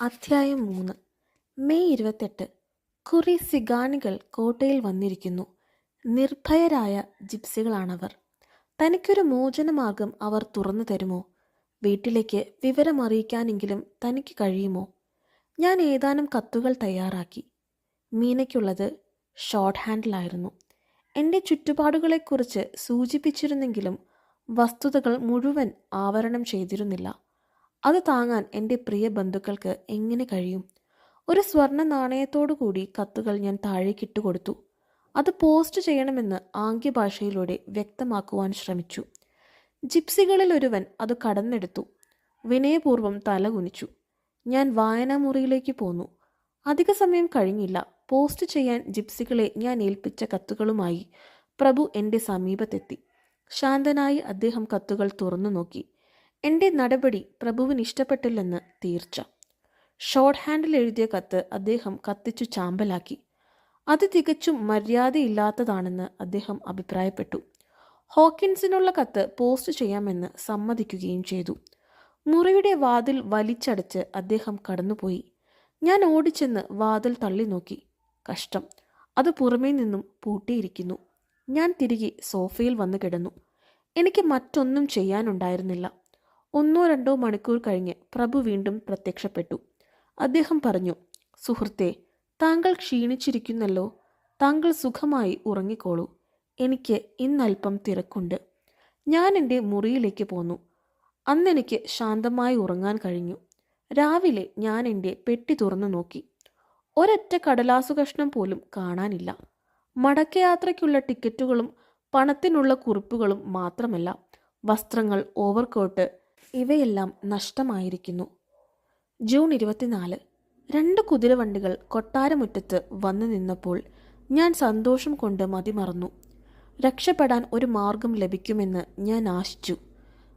അധ്യായം മൂന്ന്. മെയ് ഇരുപത്തെട്ട്. കുറി സിഗാനികൾ കോട്ടയിൽ വന്നിരിക്കുന്നു. നിർഭയരായ ജിപ്സികളാണവർ. തനിക്കൊരു മോചനമാർഗം അവർ തുറന്നു തരുമോ? വീട്ടിലേക്ക് വിവരമറിയിക്കാനെങ്കിലും തനിക്ക് കഴിയുമോ? ഞാൻ ഏതാനും കത്തുകൾ തയ്യാറാക്കി. മീനയ്ക്കുള്ളത് ഷോർട്ട് ഹാൻഡിലായിരുന്നു. എന്റെ ചുറ്റുപാടുകളെക്കുറിച്ച് സൂചിപ്പിച്ചിരുന്നെങ്കിലും വസ്തുതകൾ മുഴുവൻ ആവരണം ചെയ്തിരുന്നില്ല. അത് താങ്ങാൻ എന്റെ പ്രിയ ബന്ധുക്കൾക്ക് എങ്ങനെ കഴിയും? ഒരു സ്വർണ നാണയത്തോടു കൂടി കത്തുകൾ ഞാൻ താഴേക്കിട്ട് കൊടുത്തു. അത് പോസ്റ്റ് ചെയ്യണമെന്ന് ആംഗ്യഭാഷയിലൂടെ വ്യക്തമാക്കുവാൻ ശ്രമിച്ചു. ജിപ്സികളിൽ ഒരുവൻ അത് കടന്നെടുത്തു. വിനയപൂർവം തല കുനിച്ചു. ഞാൻ വായനാമുറിയിലേക്ക് പോന്നു. അധിക സമയം കഴിഞ്ഞില്ല. പോസ്റ്റ് ചെയ്യാൻ ജിപ്സികളെ ഞാൻ ഏൽപ്പിച്ച കത്തുകളുമായി പ്രഭു എന്റെ സമീപത്തെത്തി. ശാന്തനായി അദ്ദേഹം കത്തുകൾ തുറന്നു നോക്കി. എന്റെ നടപടി പ്രഭുവിന് ഇഷ്ടപ്പെട്ടില്ലെന്ന് തീർച്ച. ഷോർട്ട് ഹാൻഡിൽ എഴുതിയ കത്ത് അദ്ദേഹം കത്തിച്ചു ചാമ്പലാക്കി. അത് തികച്ചും മര്യാദയില്ലാത്തതാണെന്ന് അദ്ദേഹം അഭിപ്രായപ്പെട്ടു. ഹോക്കിൻസിനുള്ള കത്ത് പോസ്റ്റ് ചെയ്യാമെന്ന് സമ്മതിക്കുകയും ചെയ്തു. മുറിയുടെ വാതിൽ വലിച്ചടച്ച് അദ്ദേഹം കടന്നുപോയി. ഞാൻ ഓടിച്ചെന്ന് വാതിൽ തള്ളി നോക്കി കഷ്ടം. അത് പുറമേ നിന്നും പൂട്ടിയിരിക്കുന്നു. ഞാൻ തിരികെ സോഫയിൽ വന്നു കിടന്നു. എനിക്ക് മറ്റൊന്നും ചെയ്യാനുണ്ടായിരുന്നില്ല. ഒന്നോ രണ്ടോ മണിക്കൂർ കഴിഞ്ഞ് പ്രഭു വീണ്ടും പ്രത്യക്ഷപ്പെട്ടു. അദ്ദേഹം പറഞ്ഞു സുഹൃത്തെ താങ്കൾ ക്ഷീണിച്ചിരിക്കുന്നല്ലോ. താങ്കൾ സുഖമായി ഉറങ്ങിക്കോളൂ. എനിക്ക് ഇന്നല്പം തിരക്കുണ്ട്. ഞാൻ എന്റെ മുറിയിലേക്ക് പോന്നു. അന്നെനിക്ക് ശാന്തമായി ഉറങ്ങാൻ കഴിഞ്ഞു. രാവിലെ ഞാൻ എന്റെ പെട്ടി തുറന്നു നോക്കി. ഒരൊറ്റ കടലാസു കഷ്ണം പോലും കാണാനില്ല. മടക്കയാത്രയ്ക്കുള്ള ടിക്കറ്റുകളും പണത്തിനുള്ള കുറിപ്പുകളും മാത്രമല്ല വസ്ത്രങ്ങൾ ഓവർകോട്ട് ഇവയെല്ലാം നഷ്ടമായിരിക്കുന്നു. ജൂൺ ഇരുപത്തിനാല് രണ്ട് കുതിരവണ്ടികൾ കൊട്ടാരമുറ്റത്ത് വന്നു നിന്നപ്പോൾ ഞാൻ സന്തോഷം കൊണ്ട് മതിമറന്നു. രക്ഷപ്പെടാൻ ഒരു മാർഗം ലഭിക്കുമെന്ന് ഞാൻ ആശിച്ചു.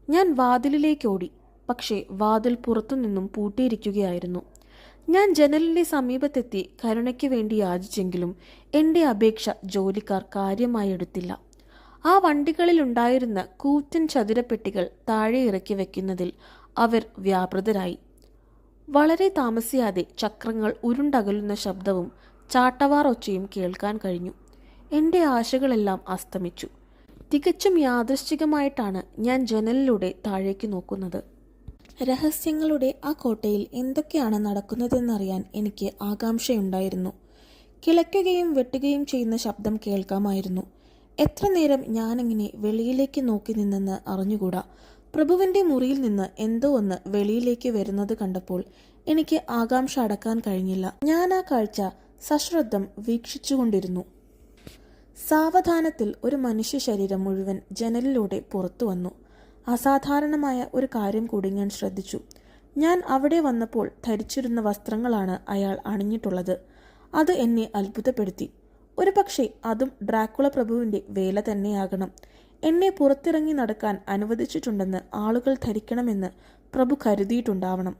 ഞാൻ വാതിലിലേക്ക് ഓടി പക്ഷേ വാതിൽ പുറത്തുനിന്നും പൂട്ടിയിരിക്കുകയായിരുന്നു. ഞാൻ ജനലിന്റെ സമീപത്തെത്തി കരുണയ്ക്ക് വേണ്ടി യാചിച്ചെങ്കിലും എന്റെ അപേക്ഷ ജോലിക്കാർ കാര്യമായി എടുത്തില്ല. ആ വണ്ടികളിലുണ്ടായിരുന്ന കൂറ്റൻ ചതുരപ്പെട്ടികൾ താഴെ ഇറക്കി വയ്ക്കുന്നതിൽ അവർ വ്യാപൃതരായി. വളരെ താമസിയാതെ ചക്രങ്ങൾ ഉരുണ്ടകലുന്ന ശബ്ദവും ചാട്ടവാർ ഒച്ചയും കേൾക്കാൻ കഴിഞ്ഞു. എന്റെ ആശകളെല്ലാം അസ്തമിച്ചു. തികച്ചും യാദൃശ്ചികമായിട്ടാണ് ഞാൻ ജനലിലൂടെ താഴേക്ക് നോക്കുന്നത്. രഹസ്യങ്ങളുടെ ആ കോട്ടയിൽ എന്തൊക്കെയാണ് നടക്കുന്നതെന്നറിയാൻ എനിക്ക് ആകാംക്ഷയുണ്ടായിരുന്നു. കിളയ്ക്കുകയും വെട്ടുകയും ചെയ്യുന്ന ശബ്ദം കേൾക്കാമായിരുന്നു. എത്ര നേരം ഞാനിങ്ങനെ വെളിയിലേക്ക് നോക്കി നിന്നെന്ന് അറിഞ്ഞുകൂടാ. പ്രഭുവിന്റെ മുറിയിൽ നിന്ന് എന്തോ ഒന്ന് വെളിയിലേക്ക് വരുന്നത് കണ്ടപ്പോൾ എനിക്ക് ആകാംക്ഷ അടക്കാൻ കഴിഞ്ഞില്ല. ഞാൻ ആ കാഴ്ച സശ്രദ്ധം വീക്ഷിച്ചുകൊണ്ടിരുന്നു. സാവധാനത്തിൽ ഒരു മനുഷ്യ ശരീരം മുഴുവൻ ജനലിലൂടെ പുറത്തു വന്നു. അസാധാരണമായ ഒരു കാര്യം കൂടി ഞാൻ ശ്രദ്ധിച്ചു. ഞാൻ അവിടെ വന്നപ്പോൾ ധരിച്ചിരുന്ന വസ്ത്രങ്ങളാണ് അയാൾ അണിഞ്ഞിട്ടുള്ളത്. അത് എന്നെ അത്ഭുതപ്പെടുത്തി. ഒരു പക്ഷേ അതും ഡ്രാക്കുള പ്രഭുവിന്റെ വേല തന്നെയാകണം. എന്നെ പുറത്തിറങ്ങി നടക്കാൻ അനുവദിച്ചിട്ടുണ്ടെന്ന് ആളുകൾ ധരിക്കണമെന്ന് പ്രഭു കരുതിയിട്ടുണ്ടാവണം.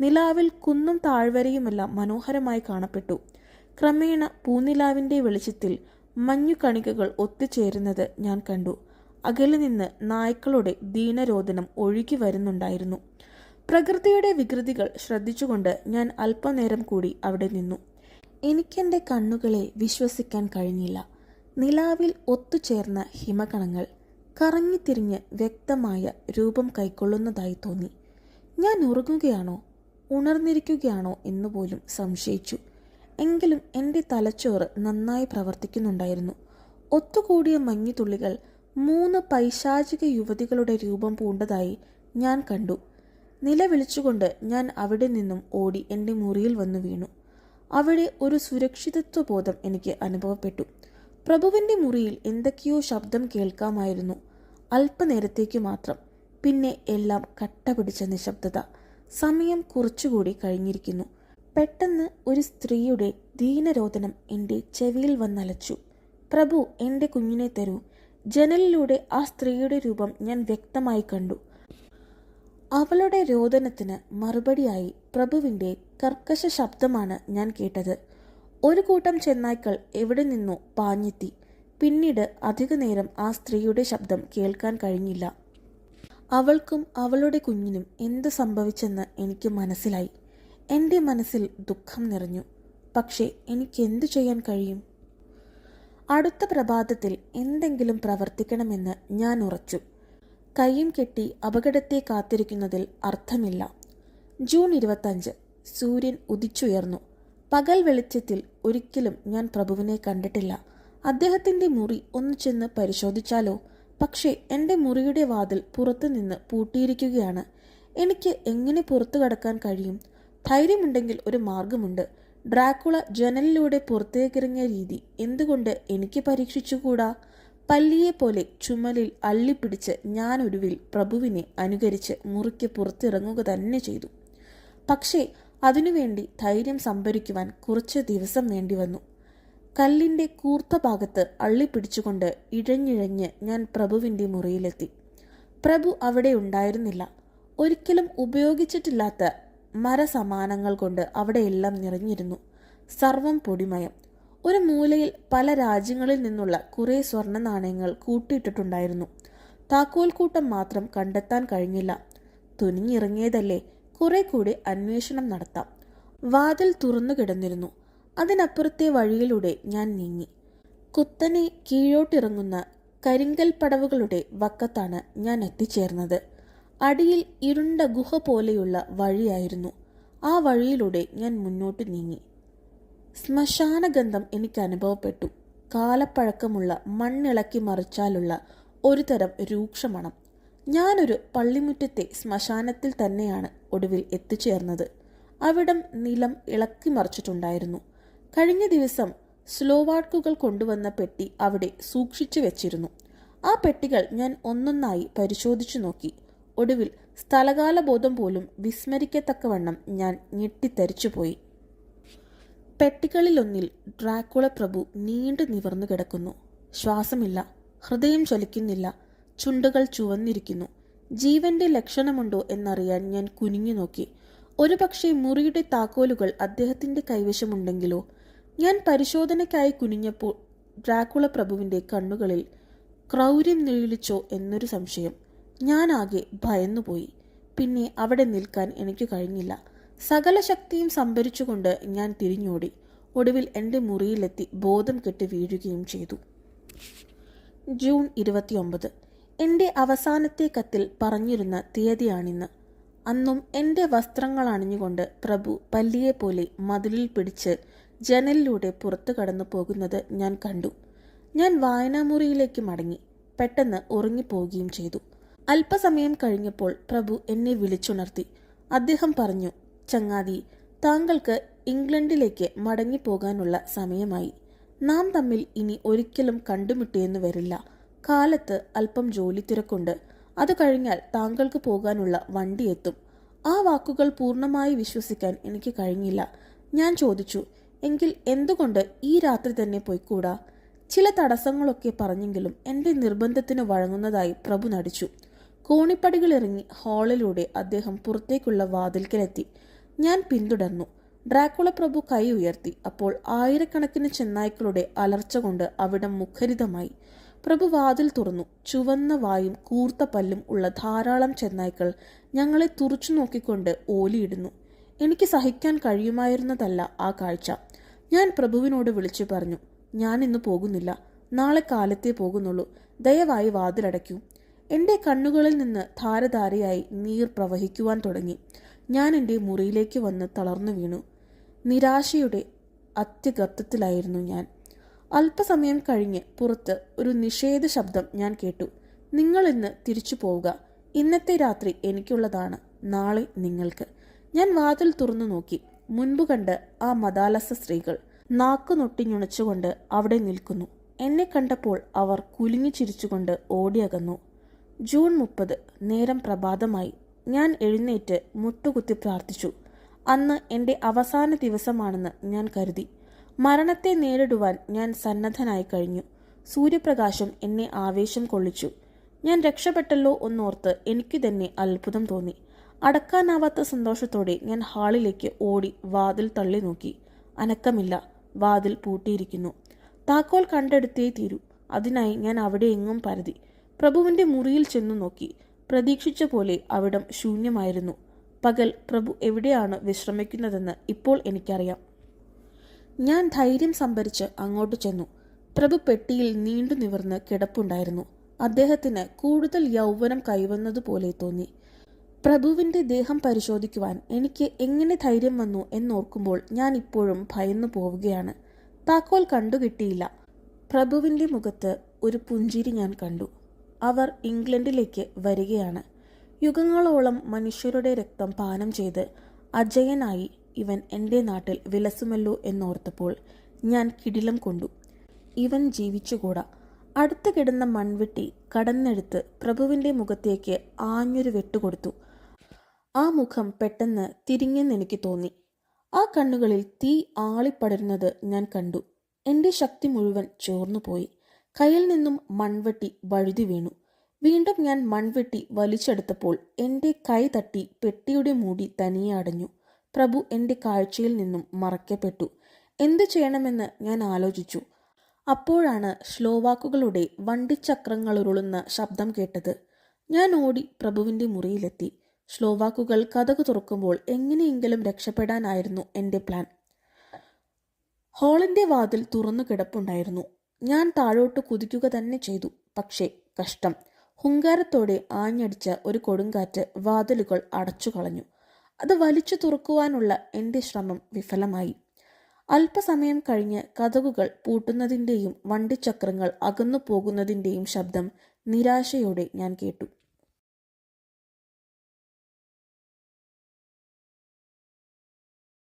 നിലാവിൽ കുന്നും താഴ്വരയുമെല്ലാം മനോഹരമായി കാണപ്പെട്ടു. ക്രമേണ പൂനിലാവിന്റെ വെളിച്ചത്തിൽ മഞ്ഞുകണികകൾ ഒത്തുചേരുന്നത് ഞാൻ കണ്ടു. അകലെ നിന്ന് നായ്ക്കളുടെ ദീനരോദനം ഒഴുകി വരുന്നുണ്ടായിരുന്നു. പ്രകൃതിയുടെ വികൃതികൾ ശ്രദ്ധിച്ചുകൊണ്ട് ഞാൻ അല്പനേരം കൂടി അവിടെ നിന്നു. എനിക്കെന്റെ കണ്ണുകളെ വിശ്വസിക്കാൻ കഴിഞ്ഞില്ല. നിലാവിൽ ഒത്തുചേർന്ന ഹിമകണങ്ങൾ കറങ്ങിത്തിരിഞ്ഞ് വ്യക്തമായ രൂപം കൈക്കൊള്ളുന്നതായി തോന്നി. ഞാൻ ഉറങ്ങുകയാണോ? ഉണർന്നിരിക്കുകയാണോ എന്ന് പോലും സംശയിച്ചു. എങ്കിലും എന്റെ തലച്ചോറ് നന്നായി പ്രവർത്തിക്കുന്നുണ്ടായിരുന്നു. ഒത്തുകൂടിയ മഞ്ഞുതുള്ളികൾ മൂന്ന് പൈശാചിക യുവതികളുടെ രൂപം പൂണ്ടതായി ഞാൻ കണ്ടു. നിലവിളിച്ചുകൊണ്ട് ഞാൻ അവിടെ നിന്നും ഓടി എന്റെ മുറിയിൽ വന്നു വീണു. അവിടെ ഒരു സുരക്ഷിതത്വ ബോധം എനിക്ക് അനുഭവപ്പെട്ടു. പ്രഭുവിന്റെ മുറിയിൽ എന്തൊക്കെയോ ശബ്ദം കേൾക്കാമായിരുന്നു. അല്പനേരത്തേക്ക് മാത്രം. പിന്നെ എല്ലാം കട്ട പിടിച്ച നിശബ്ദത. സമയം കുറച്ചുകൂടി കഴിഞ്ഞിരിക്കുന്നു. പെട്ടെന്ന് ഒരു സ്ത്രീയുടെ ദീനരോധനം എന്റെ ചെവിയിൽ വന്നലച്ചു. പ്രഭു എന്റെ കുഞ്ഞിനെ തരൂ. ജനലിലൂടെ ആ സ്ത്രീയുടെ രൂപം ഞാൻ വ്യക്തമായി കണ്ടു. അവളുടെ രോദനത്തിന് മറുപടിയായി പ്രഭുവിന്റെ കർക്കശ ശബ്ദമാണ് ഞാൻ കേട്ടത്. ഒരു കൂട്ടം ചെന്നായ്ക്കൾ എവിടെ നിന്നോ പാഞ്ഞെത്തി. പിന്നീട് അധികനേരം ആ സ്ത്രീയുടെ ശബ്ദം കേൾക്കാൻ കഴിഞ്ഞില്ല. അവൾക്കും അവളുടെ കുഞ്ഞിനും എന്ത് സംഭവിച്ചെന്ന് എനിക്ക് മനസ്സിലായി. എന്റെ മനസ്സിൽ ദുഃഖം നിറഞ്ഞു. പക്ഷേ എനിക്ക് എന്തു ചെയ്യാൻ കഴിയും? അടുത്ത പ്രഭാതത്തിൽ എന്തെങ്കിലും പ്രവർത്തിക്കണമെന്ന് ഞാൻ ഉറച്ചു. കയ്യും കെട്ടി അപകടത്തെ കാത്തിരിക്കുന്നതിൽ അർത്ഥമില്ല. ജൂൺ ഇരുപത്തഞ്ച്. സൂര്യൻ ഉദിച്ചുയർന്നു. പകൽ വെളിച്ചത്തിൽ ഒരിക്കലും ഞാൻ പ്രഭുവിനെ കണ്ടിട്ടില്ല. അദ്ദേഹത്തിന്റെ മുറി ഒന്ന് ചെന്ന് പരിശോധിച്ചാലോ? പക്ഷേ എന്റെ മുറിയുടെ വാതിൽ പുറത്തുനിന്ന് പൂട്ടിയിരിക്കുകയാണ്. എനിക്ക് എങ്ങനെ പുറത്തു കടക്കാൻ കഴിയും? ധൈര്യമുണ്ടെങ്കിൽ ഒരു മാർഗമുണ്ട്. ഡ്രാക്കുള ജനലിലൂടെ പുറത്തേക്കിറങ്ങിയ രീതി എന്തുകൊണ്ട് എനിക്ക് പരീക്ഷിച്ചുകൂടാ? പല്ലിയെ പോലെ ചുമലിൽ അള്ളിപ്പിടിച്ച് ഞാൻ ഒടുവിൽ പ്രഭുവിനെ അനുകരിച്ച് മുറിക്ക് പുറത്തിറങ്ങുക തന്നെ ചെയ്തു. പക്ഷേ അതിനുവേണ്ടി ധൈര്യം സംഭരിക്കുവാൻ കുറച്ച് ദിവസം വേണ്ടി വന്നു. കല്ലിന്റെ കൂർത്ത ഭാഗത്ത് അള്ളിപ്പിടിച്ചുകൊണ്ട് ഇഴഞ്ഞിഴഞ്ഞ് ഞാൻ പ്രഭുവിന്റെ മുറിയിലെത്തി. പ്രഭു അവിടെ ഉണ്ടായിരുന്നില്ല. ഒരിക്കലും ഉപയോഗിച്ചിട്ടില്ലാത്ത മരസമാനങ്ങൾ കൊണ്ട് അവിടെയെല്ലാം നിറഞ്ഞിരുന്നു. സർവം പൊടിമയം. ഒരു മൂലയിൽ പല രാജ്യങ്ങളിൽ നിന്നുള്ള കുറേ സ്വർണ നാണയങ്ങൾ കൂട്ടിയിട്ടിട്ടുണ്ടായിരുന്നു. താക്കോൽക്കൂട്ടം മാത്രം കണ്ടെത്താൻ കഴിഞ്ഞില്ല. തുനിഞ്ഞിറങ്ങിയതല്ലേ കുറെ കൂടി അന്വേഷണം നടത്താം. വാതിൽ തുറന്നു കിടന്നിരുന്നു. അതിനപ്പുറത്തെ വഴിയിലൂടെ ഞാൻ നീങ്ങി. കുത്തനെ കീഴോട്ടിറങ്ങുന്ന കരിങ്കൽ പടവുകളുടെ വക്കത്താണ് ഞാൻ എത്തിച്ചേർന്നത്. അടിയിൽ ഇരുണ്ട ഗുഹ പോലെയുള്ള വഴിയായിരുന്നു. ആ വഴിയിലൂടെ ഞാൻ മുന്നോട്ട് നീങ്ങി. ശ്മശാനഗന്ധം എനിക്ക് അനുഭവപ്പെട്ടു. കാലപ്പഴക്കമുള്ള മണ്ണിളക്കി മറിച്ചാലുള്ള ഒരുതരം രൂക്ഷമണം. ഞാനൊരു പള്ളിമുറ്റത്തെ ശ്മശാനത്തിൽ തന്നെയാണ് ഒടുവിൽ എത്തിച്ചേർന്നത്. അവിടം നിലം ഇളക്കി മറിച്ചിട്ടുണ്ടായിരുന്നു. കഴിഞ്ഞ ദിവസം സ്ലോവാർക്കുകൾ കൊണ്ടുവന്ന പെട്ടി അവിടെ സൂക്ഷിച്ചു വെച്ചിരുന്നു. ആ പെട്ടികൾ ഞാൻ ഒന്നൊന്നായി പരിശോധിച്ചു നോക്കി. ഒടുവിൽ സ്ഥലകാല ബോധം പോലും വിസ്മരിക്കത്തക്കവണ്ണം ഞാൻ ഞെട്ടിത്തരിച്ചുപോയി. പെട്ടികളിലൊന്നിൽ ഡ്രാക്കുള പ്രഭു നീണ്ടു നിവർന്നു കിടക്കുന്നു. ശ്വാസമില്ല ഹൃദയം ചലിക്കുന്നില്ല ചുണ്ടുകൾ ചുവന്നിരിക്കുന്നു. ജീവന്റെ ലക്ഷണമുണ്ടോ എന്നറിയാൻ ഞാൻ കുനിഞ്ഞു നോക്കി. ഒരുപക്ഷെ മുറിയുടെ താക്കോലുകൾ അദ്ദേഹത്തിന്റെ കൈവശമുണ്ടെങ്കിലോ? ഞാൻ പരിശോധനയ്ക്കായി കുനിഞ്ഞപ്പോൾ ഡ്രാക്കുള പ്രഭുവിന്റെ കണ്ണുകളിൽ ക്രൗര്യം നീളിച്ചോ എന്നൊരു സംശയം. ഞാനാകെ ഭയന്നുപോയി. പിന്നെ അവിടെ നിൽക്കാൻ എനിക്ക് കഴിഞ്ഞില്ല. സകല ശക്തിയും സംഭരിച്ചുകൊണ്ട് ഞാൻ തിരിഞ്ഞോടി. ഒടുവിൽ എന്റെ മുറിയിലെത്തി ബോധം കെട്ട് വീഴുകയും ചെയ്തു. ജൂൺ ഇരുപത്തിയൊമ്പത്. എന്റെ അവസാനത്തെ കത്തിൽ പറഞ്ഞിരുന്ന തീയതിയാണിന്ന്. അന്നും എന്റെ വസ്ത്രങ്ങൾ അണിഞ്ഞുകൊണ്ട് പ്രഭു പല്ലിയെ പോലെ മതിലിൽ പിടിച്ച് ജനലിലൂടെ പുറത്തു കടന്നു പോകുന്നത് ഞാൻ കണ്ടു. ഞാൻ വായനാമുറിയിലേക്ക് മടങ്ങി. പെട്ടെന്ന് ഉറങ്ങിപ്പോവുകയും ചെയ്തു. അല്പസമയം കഴിഞ്ഞപ്പോൾ പ്രഭു എന്നെ വിളിച്ചുണർത്തി. അദ്ദേഹം പറഞ്ഞു ചങ്ങാതി താങ്കൾക്ക് ഇംഗ്ലണ്ടിലേക്ക് മടങ്ങിപ്പോകാനുള്ള സമയമായി. നാം തമ്മിൽ ഇനി ഒരിക്കലും കണ്ടുമുട്ടിയെന്ന് വരില്ല. കാലത്ത് അല്പം ജോലി തിരക്കുണ്ട്. അത് കഴിഞ്ഞാൽ താങ്കൾക്ക് പോകാനുള്ള വണ്ടി എത്തും. ആ വാക്കുകൾ പൂർണമായി വിശ്വസിക്കാൻ എനിക്ക് കഴിഞ്ഞില്ല. ഞാൻ ചോദിച്ചു എങ്കിൽ എന്തുകൊണ്ട് ഈ രാത്രി തന്നെ പോയിക്കൂടാ? ചില തടസ്സങ്ങളൊക്കെ പറഞ്ഞെങ്കിലും എന്റെ നിർബന്ധത്തിന് വഴങ്ങുന്നതായി പ്രഭു നടിച്ചു. കോണിപ്പടികളിറങ്ങി ഹാളിലൂടെ അദ്ദേഹം പുറത്തേക്കുള്ള വാതിൽക്കലെത്തി. ഞാൻ പിന്തുടർന്നു. ഡ്രാക്കുള പ്രഭു കൈ ഉയർത്തി. അപ്പോൾ ആയിരക്കണക്കിന് ചെന്നായ്ക്കളുടെ അലർച്ച കൊണ്ട് അവിടം മുഖരിതമായി. പ്രഭു വാതിൽ തുറന്നു. ചുവന്ന വായും കൂർത്ത പല്ലും ഉള്ള ധാരാളം ചെന്നായ്ക്കൾ ഞങ്ങളെ തുറച്ചു നോക്കിക്കൊണ്ട് ഓലിയിടുന്നു. എനിക്ക് സഹിക്കാൻ കഴിയുമായിരുന്നതല്ല ആ കാഴ്ച. ഞാൻ പ്രഭുവിനോട് വിളിച്ചു പറഞ്ഞു ഞാൻ ഇന്ന് പോകുന്നില്ല. നാളെ കാലത്തെ പോകുന്നുള്ളൂ. ദയവായി വാതിലടയ്ക്കൂ. എന്റെ കണ്ണുകളിൽ നിന്ന് ധാരധാരയായി നീർ പ്രവഹിക്കുവാൻ തുടങ്ങി. ഞാൻ എന്റെ മുറിയിലേക്ക് വന്ന് തളർന്നു വീണു. നിരാശയുടെ അത്യഗർത്തത്തിലായിരുന്നു ഞാൻ. അല്പസമയം കഴിഞ്ഞ് പുറത്ത് ഒരു നിഷേധ ശബ്ദം ഞാൻ കേട്ടു. നിങ്ങൾ ഇന്ന് തിരിച്ചു പോവുക. ഇന്നത്തെ രാത്രി എനിക്കുള്ളതാണ്. നാളെ നിങ്ങൾക്ക്. ഞാൻ വാതിൽ തുറന്നു നോക്കി. മുൻപ് കണ്ട് ആ മതാലസ സ്ത്രീകൾ നാക്കു നൊട്ടിഞ്ഞുണച്ചുകൊണ്ട് അവിടെ നിൽക്കുന്നു. എന്നെ കണ്ടപ്പോൾ അവർ കുലുങ്ങി ചിരിച്ചുകൊണ്ട് ഓടിയകന്നു ജൂൺ മുപ്പത്. നേരം പ്രഭാതമായി. ഞാൻ എഴുന്നേറ്റ് മുട്ടുകുത്തി പ്രാർത്ഥിച്ചു. അന്ന് എന്റെ അവസാന ദിവസമാണെന്ന് ഞാൻ കരുതി. മരണത്തെ നേരിടുവാൻ ഞാൻ സന്നദ്ധനായി കഴിഞ്ഞു. സൂര്യപ്രകാശം എന്നെ ആവേശം കൊള്ളിച്ചു. ഞാൻ രക്ഷപ്പെട്ടല്ലോ എന്നോർത്ത് എനിക്ക് തന്നെ അത്ഭുതം തോന്നി. അടക്കാനാവാത്ത സന്തോഷത്തോടെ ഞാൻ ഹാളിലേക്ക് ഓടി വാതിൽ തള്ളി നോക്കി. അനക്കമില്ല വാതിൽ പൂട്ടിയിരിക്കുന്നു. താക്കോൽ കണ്ടെടുത്തേ തീരൂ. അതിനായി ഞാൻ അവിടെ എങ്ങും പരതി. പ്രഭുവിന്റെ മുറിയിൽ ചെന്നു നോക്കി. പ്രതീക്ഷിച്ച പോലെ അവിടം ശൂന്യമായിരുന്നു. പകൽ പ്രഭു എവിടെയാണ് വിശ്രമിക്കുന്നതെന്ന് ഇപ്പോൾ എനിക്കറിയാം. ഞാൻ ധൈര്യം സംഭരിച്ച് അങ്ങോട്ട് ചെന്നു. പ്രഭു പെട്ടിയിൽ നീണ്ടു നിവർന്ന് കിടപ്പുണ്ടായിരുന്നു. അദ്ദേഹത്തിന് കൂടുതൽ യൗവനം കൈവന്നതുപോലെ തോന്നി. പ്രഭുവിന്റെ ദേഹം പരിശോധിക്കുവാൻ എനിക്ക് എങ്ങനെ ധൈര്യം വന്നു എന്നോർക്കുമ്പോൾ ഞാൻ ഇപ്പോഴും ഭയന്നു പോവുകയാണ്. താക്കോൽ കണ്ടുകിട്ടിയില്ല പ്രഭുവിന്റെ മുഖത്ത് ഒരു പുഞ്ചിരി ഞാൻ കണ്ടു. അവർ ഇംഗ്ലണ്ടിലേക്ക് വരികയാണ്. യുഗങ്ങളോളം മനുഷ്യരുടെ രക്തം പാനം ചെയ്ത് അജയനായി ഇവൻ എന്റെ നാട്ടിൽ വിലസുമല്ലോ എന്നോർത്തപ്പോൾ ഞാൻ കിടിലം കൊണ്ടു. ഇവൻ ജീവിച്ചുകൂടാ. അടുത്ത് കിടന്ന മൺവെട്ടി കടന്നെടുത്ത് പ്രഭുവിന്റെ മുഖത്തേക്ക് ആഞ്ഞൊരു വെട്ടുകൊടുത്തു. ആ മുഖം പെട്ടെന്ന് തിരിഞ്ഞെന്നെനിക്ക് തോന്നി. ആ കണ്ണുകളിൽ തീ ആളിപ്പടരുന്നത് ഞാൻ കണ്ടു. എന്റെ ശക്തി മുഴുവൻ ചോർന്നുപോയി. കയ്യിൽ നിന്നും മൺവെട്ടി വഴുതി വീണു. വീണ്ടും ഞാൻ മൺവെട്ടി വലിച്ചെടുത്തപ്പോൾ എന്റെ കൈ തട്ടി പെട്ടിയുടെ മൂടി തനിയെ അടഞ്ഞു. പ്രഭു എന്റെ കാഴ്ചയിൽ നിന്നും മറയ്ക്കപ്പെട്ടു എന്തു ചെയ്യണമെന്ന് ഞാൻ ആലോചിച്ചു. അപ്പോഴാണ് ശ്ലോവാക്കുകളുടെ വണ്ടിച്ചക്രങ്ങളുരുളുന്ന ശബ്ദം കേട്ടത്. ഞാൻ ഓടി പ്രഭുവിന്റെ മുറിയിലെത്തി. ശ്ലോവാക്കുകൾ കഥകു തുറക്കുമ്പോൾ എങ്ങനെയെങ്കിലും രക്ഷപ്പെടാനായിരുന്നു എന്റെ പ്ലാൻ. ഹോളിന്റെ വാതിൽ തുറന്നു കിടപ്പുണ്ടായിരുന്നു. ഞാൻ താഴോട്ട് കുതിക്കുക തന്നെ ചെയ്തു. പക്ഷേ കഷ്ടം. ഹുങ്കാരത്തോടെ ആഞ്ഞടിച്ച ഒരു കൊടുങ്കാറ്റ് വാതിലുകൾ അടച്ചു കളഞ്ഞു അത് വലിച്ചു തുറക്കുവാനുള്ള എന്റെ ശ്രമം വിഫലമായി. അല്പസമയം കഴിഞ്ഞ് കഥകുകൾ പൂട്ടുന്നതിന്റെയും വണ്ടിച്ചക്രങ്ങൾ അകന്നു പോകുന്നതിന്റെയും ശബ്ദം നിരാശയോടെ ഞാൻ കേട്ടു.